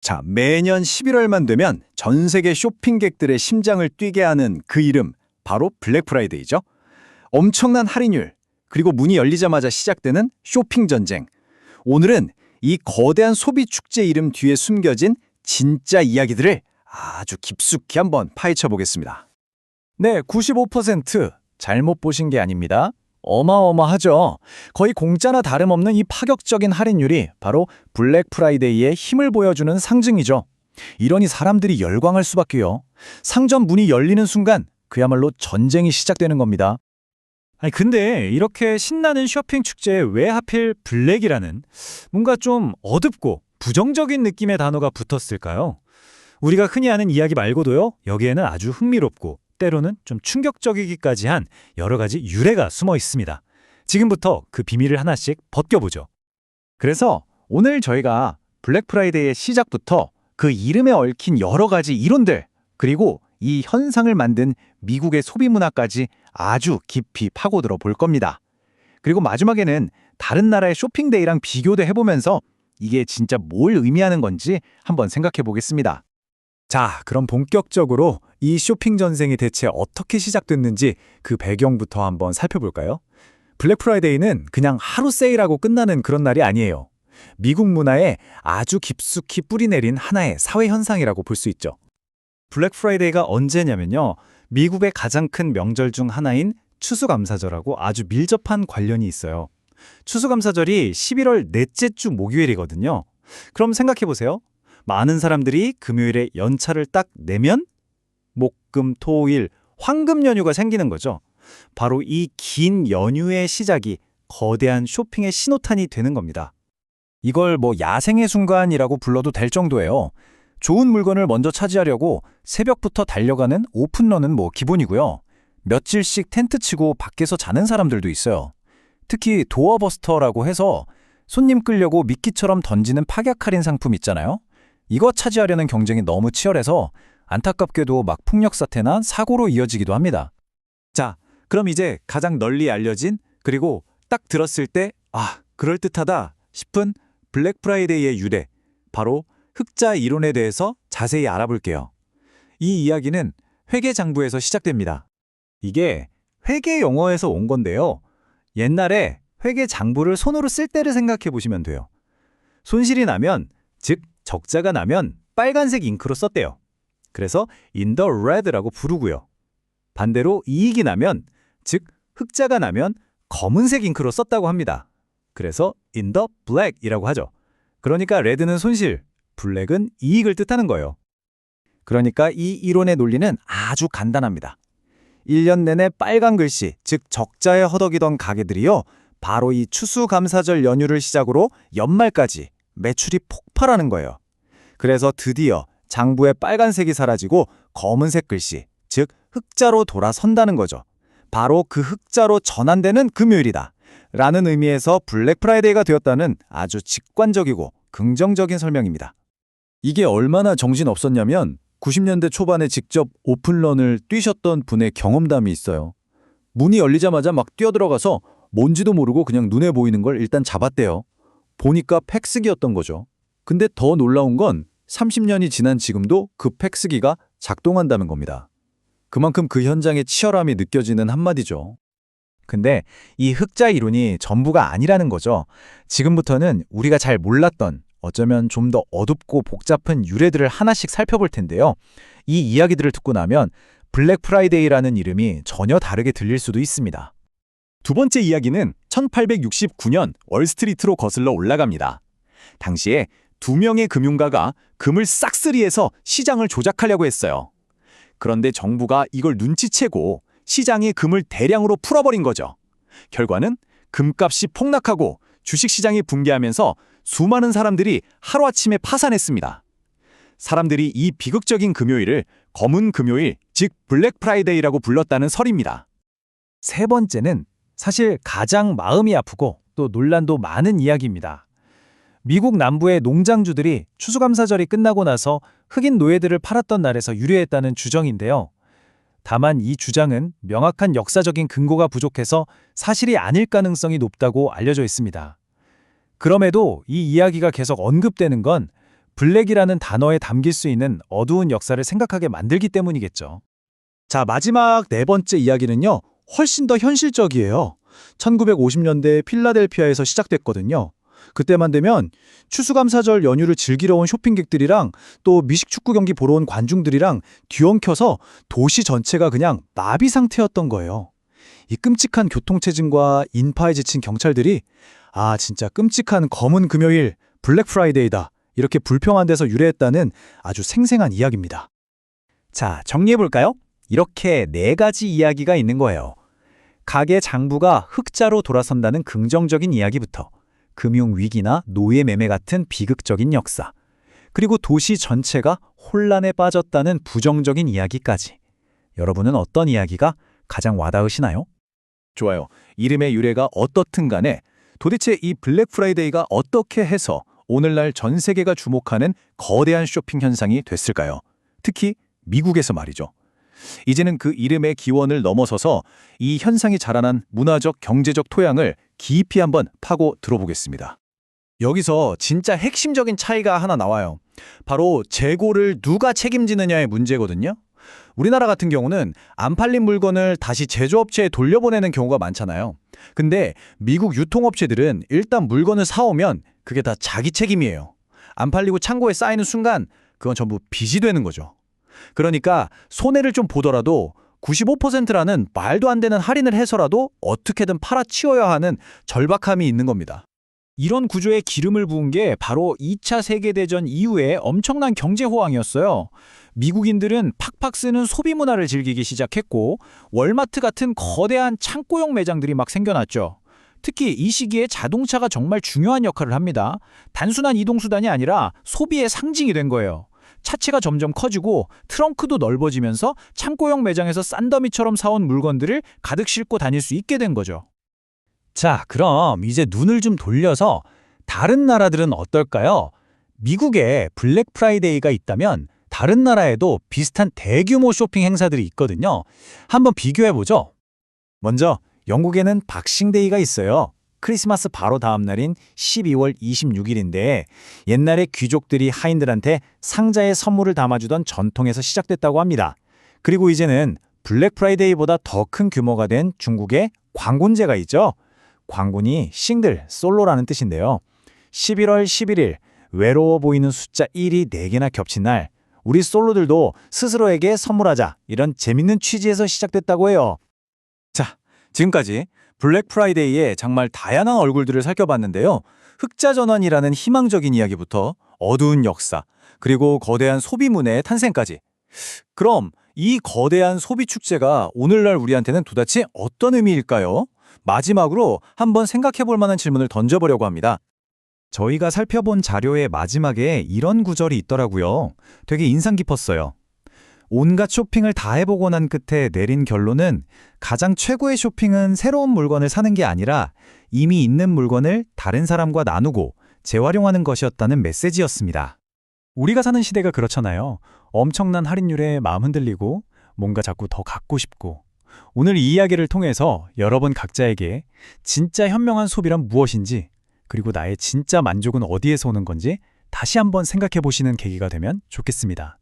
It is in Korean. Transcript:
자, 매년 11월만 되면 전 세계 쇼핑객들의 심장을 뛰게 하는 그 이름, 바로 블랙 프라이데이죠. 엄청난 할인율, 그리고 문이 열리자마자 시작되는 쇼핑 전쟁. 오늘은 이 거대한 소비 축제 이름 뒤에 숨겨진 진짜 이야기들을 아주 깊숙이 한번 파헤쳐 보겠습니다. 네, 95% 잘못 보신 게 아닙니다. 어마어마하죠. 거의 공짜나 다름없는 이 파격적인 할인율이 바로 블랙 프라이데이의 힘을 보여주는 상징이죠. 이러니 사람들이 열광할 수밖에요. 상점 문이 열리는 순간 그야말로 전쟁이 시작되는 겁니다. 아니 근데 이렇게 신나는 쇼핑 축제에 왜 하필 블랙이라는 뭔가 좀 어둡고 부정적인 느낌의 단어가 붙었을까요? 우리가 흔히 아는 이야기 말고도요. 여기에는 아주 흥미롭고 때로는 좀 충격적이기까지 한 여러 가지 유래가 숨어 있습니다. 지금부터 그 비밀을 하나씩 벗겨보죠. 그래서 오늘 저희가 블랙 프라이데이의 시작부터 그 이름에 얽힌 여러 가지 이론들, 그리고 이 현상을 만든 미국의 소비 문화까지 아주 깊이 파고들어 볼 겁니다. 그리고 마지막에는 다른 나라의 쇼핑데이랑 비교도 해보면서 이게 진짜 뭘 의미하는 건지 한번 생각해 보겠습니다. 자, 그럼 본격적으로 이 쇼핑 전쟁이 대체 어떻게 시작됐는지 그 배경부터 한번 살펴볼까요? 블랙 프라이데이는 그냥 하루 세일하고 끝나는 그런 날이 아니에요. 미국 문화에 아주 깊숙이 뿌리내린 하나의 사회 현상이라고 볼 수 있죠. 블랙 프라이데이가 언제냐면요. 미국의 가장 큰 명절 중 하나인 추수감사절하고 아주 밀접한 관련이 있어요. 추수감사절이 11월 넷째 주 목요일이거든요. 그럼 생각해 보세요. 많은 사람들이 금요일에 연차를 딱 내면 목, 금, 토, 일 황금 연휴가 생기는 거죠. 바로 이 긴 연휴의 시작이 거대한 쇼핑의 신호탄이 되는 겁니다. 이걸 뭐 야생의 순간이라고 불러도 될 정도예요. 좋은 물건을 먼저 차지하려고 새벽부터 달려가는 오픈런은 뭐 기본이고요. 며칠씩 텐트 치고 밖에서 자는 사람들도 있어요. 특히 도어버스터라고 해서 손님 끌려고 미끼처럼 던지는 파격 할인 상품 있잖아요. 이거 차지하려는 경쟁이 너무 치열해서 안타깝게도 막 풍력 사태나 사고로 이어지기도 합니다. 자, 그럼 이제 가장 널리 알려진 그리고 딱 들었을 때 아, 그럴듯하다 싶은 블랙 프라이데이의 유래, 바로 흑자 이론에 대해서 자세히 알아볼게요. 이 이야기는 회계 장부에서 시작됩니다. 이게 회계 용어에서 온 건데요. 옛날에 회계 장부를 손으로 쓸 때를 생각해 보시면 돼요. 손실이 나면, 즉 적자가 나면 빨간색 잉크로 썼대요. 그래서 in the red라고 부르고요. 반대로 이익이 나면, 즉 흑자가 나면 검은색 잉크로 썼다고 합니다. 그래서 in the black이라고 하죠. 그러니까 레드는 손실, 블랙은 이익을 뜻하는 거예요. 그러니까 이 이론의 논리는 아주 간단합니다. 1년 내내 빨간 글씨, 즉 적자에 허덕이던 가게들이요. 바로 이 추수감사절 연휴를 시작으로 연말까지 매출이 폭발하는 거예요. 그래서 드디어 장부의 빨간색이 사라지고 검은색 글씨, 즉 흑자로 돌아선다는 거죠. 바로 그 흑자로 전환되는 금요일이다. 라는 의미에서 블랙 프라이데이가 되었다는 아주 직관적이고 긍정적인 설명입니다. 이게 얼마나 정신없었냐면 90년대 초반에 직접 오픈런을 뛰셨던 분의 경험담이 있어요. 문이 열리자마자 막 뛰어들어가서 뭔지도 모르고 그냥 눈에 보이는 걸 일단 잡았대요. 보니까 팩스기였던 거죠. 근데 더 놀라운 건 30년이 지난 지금도 그 팩스기가 작동한다는 겁니다. 그만큼 그 현장의 치열함이 느껴지는 한마디죠. 근데 이 흑자 이론이 전부가 아니라는 거죠. 지금부터는 우리가 잘 몰랐던 어쩌면 좀 더 어둡고 복잡한 유래들을 하나씩 살펴볼 텐데요. 이 이야기들을 듣고 나면 블랙 프라이데이라는 이름이 전혀 다르게 들릴 수도 있습니다. 두 번째 이야기는 1869년 월스트리트로 거슬러 올라갑니다. 당시에 두 명의 금융가가 금을 싹쓸이해서 시장을 조작하려고 했어요. 그런데 정부가 이걸 눈치채고 시장에 금을 대량으로 풀어버린 거죠. 결과는 금값이 폭락하고 주식시장이 붕괴하면서 수많은 사람들이 하루아침에 파산했습니다. 사람들이 이 비극적인 금요일을 검은 금요일, 즉 블랙 프라이데이라고 불렀다는 설입니다. 세 번째는 사실 가장 마음이 아프고 또 논란도 많은 이야기입니다. 미국 남부의 농장주들이 추수감사절이 끝나고 나서 흑인 노예들을 팔았던 날에서 유래했다는 주정인데요. 다만 이 주장은 명확한 역사적인 근거가 부족해서 사실이 아닐 가능성이 높다고 알려져 있습니다. 그럼에도 이 이야기가 계속 언급되는 건 블랙이라는 단어에 담길 수 있는 어두운 역사를 생각하게 만들기 때문이겠죠. 자, 마지막 네 번째 이야기는요. 훨씬 더 현실적이에요. 1950년대 필라델피아에서 시작됐거든요. 그때만 되면 추수감사절 연휴를 즐기러 온 쇼핑객들이랑 또 미식축구 경기 보러 온 관중들이랑 뒤엉켜서 도시 전체가 그냥 마비 상태였던 거예요. 이 끔찍한 교통체증과 인파에 지친 경찰들이 아 진짜 끔찍한 검은 금요일 블랙 프라이데이다 이렇게 불평한 데서 유래했다는 아주 생생한 이야기입니다. 자, 정리해볼까요? 이렇게 네 가지 이야기가 있는 거예요. 가게 장부가 흑자로 돌아선다는 긍정적인 이야기부터 금융위기나 노예 매매 같은 비극적인 역사, 그리고 도시 전체가 혼란에 빠졌다는 부정적인 이야기까지. 여러분은 어떤 이야기가 가장 와닿으시나요? 좋아요. 이름의 유래가 어떻든 간에 도대체 이 블랙 프라이데이가 어떻게 해서 오늘날 전 세계가 주목하는 거대한 쇼핑 현상이 됐을까요? 특히 미국에서 말이죠. 이제는 그 이름의 기원을 넘어서서 이 현상이 자라난 문화적, 경제적 토양을 깊이 한번 파고 들어보겠습니다. 여기서 진짜 핵심적인 차이가 하나 나와요. 바로 재고를 누가 책임지느냐의 문제거든요. 우리나라 같은 경우는 안 팔린 물건을 다시 제조업체에 돌려보내는 경우가 많잖아요. 근데 미국 유통업체들은 일단 물건을 사오면 그게 다 자기 책임이에요. 안 팔리고 창고에 쌓이는 순간 그건 전부 빚이 되는 거죠. 그러니까 손해를 좀 보더라도 95%라는 말도 안 되는 할인을 해서라도 어떻게든 팔아치워야 하는 절박함이 있는 겁니다. 이런 구조에 기름을 부은 게 바로 2차 세계대전 이후에 엄청난 경제 호황이었어요. 미국인들은 팍팍 쓰는 소비 문화를 즐기기 시작했고 월마트 같은 거대한 창고형 매장들이 막 생겨났죠. 특히 이 시기에 자동차가 정말 중요한 역할을 합니다. 단순한 이동수단이 아니라 소비의 상징이 된 거예요. 차체가 점점 커지고 트렁크도 넓어지면서 창고형 매장에서 싼더미처럼 사온 물건들을 가득 싣고 다닐 수 있게 된 거죠. 자, 그럼 이제 눈을 좀 돌려서 다른 나라들은 어떨까요? 미국에 블랙 프라이데이가 있다면 다른 나라에도 비슷한 대규모 쇼핑 행사들이 있거든요. 한번 비교해 보죠. 먼저 영국에는 박싱데이가 있어요. 크리스마스 바로 다음 날인 12월 26일인데 옛날에 귀족들이 하인들한테 상자에 선물을 담아주던 전통에서 시작됐다고 합니다. 그리고 이제는 블랙 프라이데이보다 더 큰 규모가 된 중국의 광군제가 있죠. 광군이 싱글, 솔로라는 뜻인데요. 11월 11일 외로워 보이는 숫자 1이 4개나 겹친 날 우리 솔로들도 스스로에게 선물하자 이런 재밌는 취지에서 시작됐다고 해요. 자, 지금까지 블랙 프라이데이의 정말 다양한 얼굴들을 살펴봤는데요. 흑자 전환이라는 희망적인 이야기부터 어두운 역사, 그리고 거대한 소비문의 탄생까지. 그럼 이 거대한 소비 축제가 오늘날 우리한테는 도대체 어떤 의미일까요? 마지막으로 한번 생각해 볼 만한 질문을 던져보려고 합니다. 저희가 살펴본 자료의 마지막에 이런 구절이 있더라고요. 되게 인상 깊었어요. 온갖 쇼핑을 다 해보고 난 끝에 내린 결론은 가장 최고의 쇼핑은 새로운 물건을 사는 게 아니라 이미 있는 물건을 다른 사람과 나누고 재활용하는 것이었다는 메시지였습니다. 우리가 사는 시대가 그렇잖아요. 엄청난 할인율에 마음 흔들리고 뭔가 자꾸 더 갖고 싶고 오늘 이 이야기를 통해서 여러분 각자에게 진짜 현명한 소비란 무엇인지 그리고 나의 진짜 만족은 어디에서 오는 건지 다시 한번 생각해 보시는 계기가 되면 좋겠습니다.